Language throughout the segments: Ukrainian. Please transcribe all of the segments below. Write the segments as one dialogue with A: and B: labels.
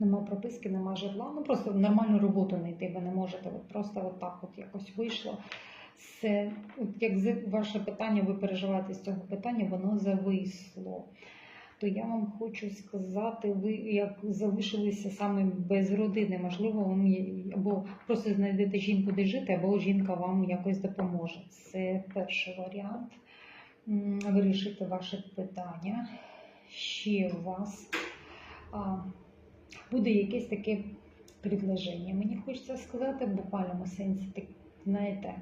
A: Нема прописки, нема житла. Ну просто нормальну роботу знайти ви не можете. От просто от так от якось вийшло. Це, от як ваше питання, ви переживаєте з цього питання, воно зависло. То я вам хочу сказати, ви як залишилися саме без родини, можливо, вам або просто знайдете жінку, де жити, або жінка вам якось допоможе. Це перший варіант. Вирішити ваше питання. Ще у вас буде якесь таке предложення. Мені хочеться сказати в буквальному сенсі, так, знаєте,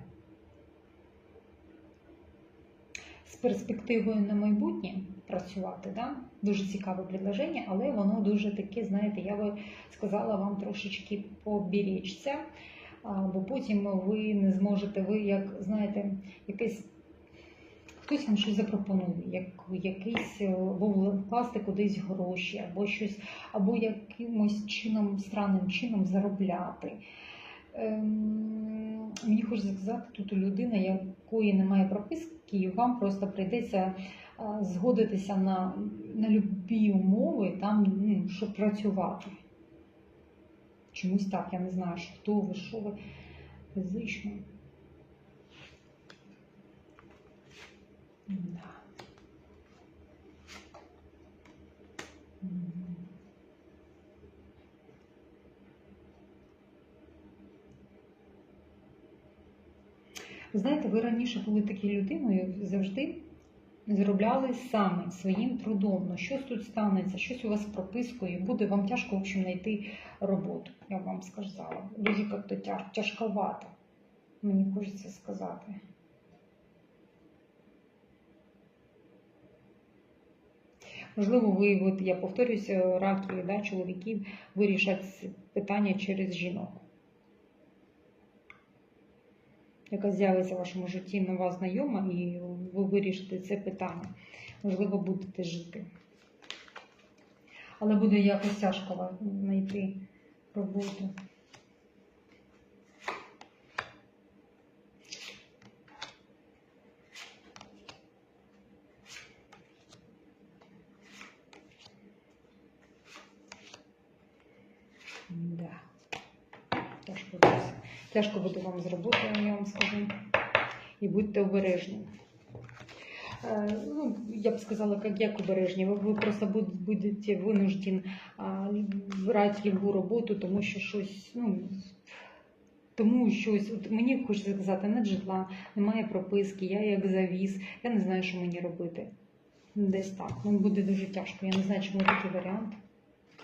A: з перспективою на майбутнє працювати. Да? Дуже цікаве предложення, але воно дуже таке, знаєте, я би сказала вам трошечки поберечься, бо потім ви не зможете, ви як знаєте, якесь. Хтось вам щось запропонує, як якийсь е, або вкласти кудись гроші, або щось, або якимось чином, странним чином заробляти. Ем, мені хочеться сказати, тут людина, якої немає прописки, і вам просто прийдеться згодитися на, на любі умови, там, ну, щоб працювати. Чомусь так, я не знаю, що хто ви, що ви фізично. Да. Мгм. Знаєте, ви раніше були такою людиною, завжди заробляли самі своїм трудом. Ну, щось тут станеться, щось у вас з пропискою, буде вам тяжко в общем, знайти роботу, я вам сказала. Дуже як-то тяж- тяжковато, мені хочеться сказати. Можливо, ви, от я повторюся, раки да, чоловіків вирішать питання через жінок. Яка з'явиться в вашому житті нова знайома, і ви вирішите це питання. Можливо, будете жити. Але буде якось тяжко знайти роботу. Да. Тяжко буде. Тяжко буде вам з роботою, я вам скажу. І будьте обережні. Е, Ну, я б сказала, як, як обережні. Ви, просто будете винуждені а, брати любу роботу, тому що щось, ну, тому щось, от мені хочеться сказати, нет житла, немає прописки, я як завіз, я не знаю, що мені робити. Десь так. Ну, буде дуже тяжко. Я не знаю, чому такий варіант.